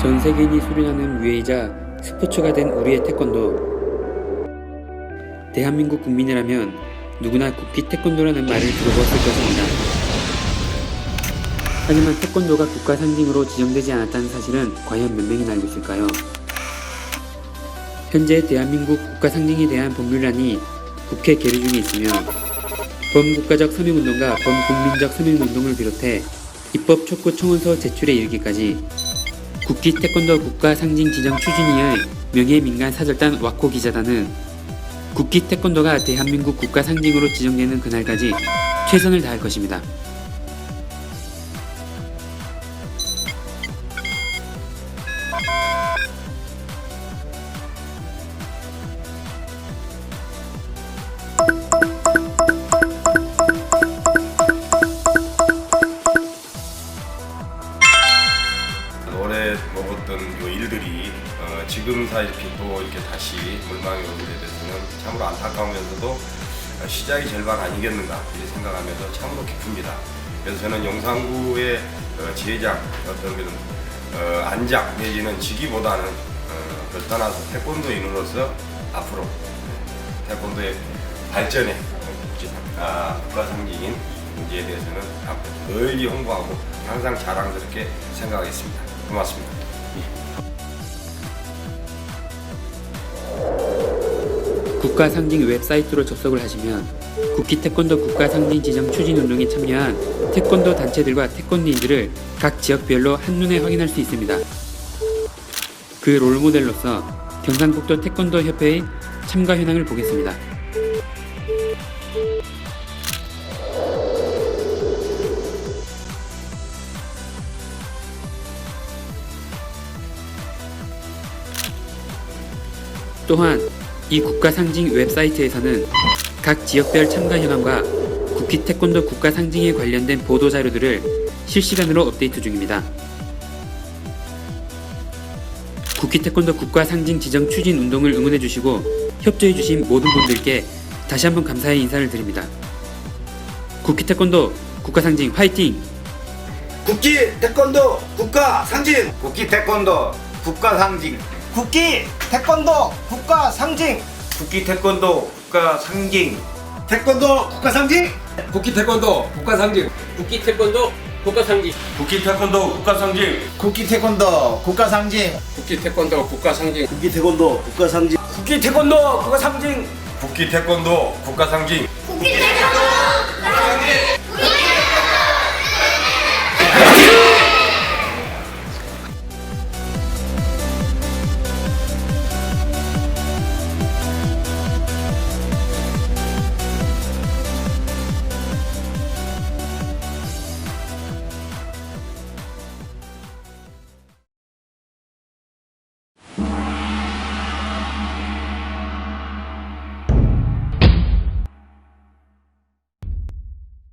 전 세계인이 수련하는 무예이자 스포츠가 된 우리의 태권도. 대한민국 국민이라면 누구나 국기 태권도라는 말을 들어봤을 것입니다. 하지만 태권도가 국가 상징으로 지정되지 않았다는 사실은 과연 몇 명이나 알고 있을까요? 현재 대한민국 국가 상징에 대한 법률안이 국회 계류 중에 있으며 범국가적 서명운동과 범국민적 서명운동을 비롯해 입법 촉구 청원서 제출에 이르기까지 국기 태권도 국가 상징 지정 추진위의 명예민간 사절단 와코 기자단은 국기 태권도가 대한민국 국가 상징으로 지정되는 그날까지 최선을 다할 것입니다. 지금 사이렇게 또 이렇게 다시 물망에 오게 돼서는 참으로 안타까우면서도 어, 시작이 절반 아니겠는가 이렇게 생각하면서 참으로 기쁩니다. 그래서 저는 영상구의 어, 제작 어떤 그런 어, 안작 내지는 지기보다는 어, 그걸 떠나서 태권도인으로서 앞으로 태권도의 발전에 아, 국가 상징인 문제에 대해서는 앞으로 널리 홍보하고 항상 자랑스럽게 생각하겠습니다. 고맙습니다. 국가 상징 웹사이트로 접속을 하시면 국기 태권도 국가 상징 지정 추진 운동에 참여한 태권도 단체들과 태권도인들을 각 지역별로 한눈에 확인할 수 있습니다. 그 롤모델로서 경상북도 태권도 협회의 참가 현황을 보겠습니다. 또한 이 국가 상징 웹사이트에서는 각 지역별 참가 현황과 국기 태권도 국가 상징에 관련된 보도 자료들을 실시간으로 업데이트 중입니다. 국기 태권도 국가 상징 지정 추진 운동을 응원해 주시고 협조해 주신 모든 분들께 다시 한번 감사의 인사를 드립니다. 국기 태권도 국가 상징 화이팅! 국기 태권도 국가 상징 국기 태권도 국가 상징 국기 태권도 국가 상징 국기 태권도 국가 상징 태권도 국가 상징 국기 태권도 국가 상징 국기 태권도 국가 상징 국기 태권도 국가 상징 국기 태권도 국가 상징 국기 태권도 국가 상징 국기 태권도 국가 상징 국기 태권도 국가 상징 국기 태권도 국가 상징 국기 태권도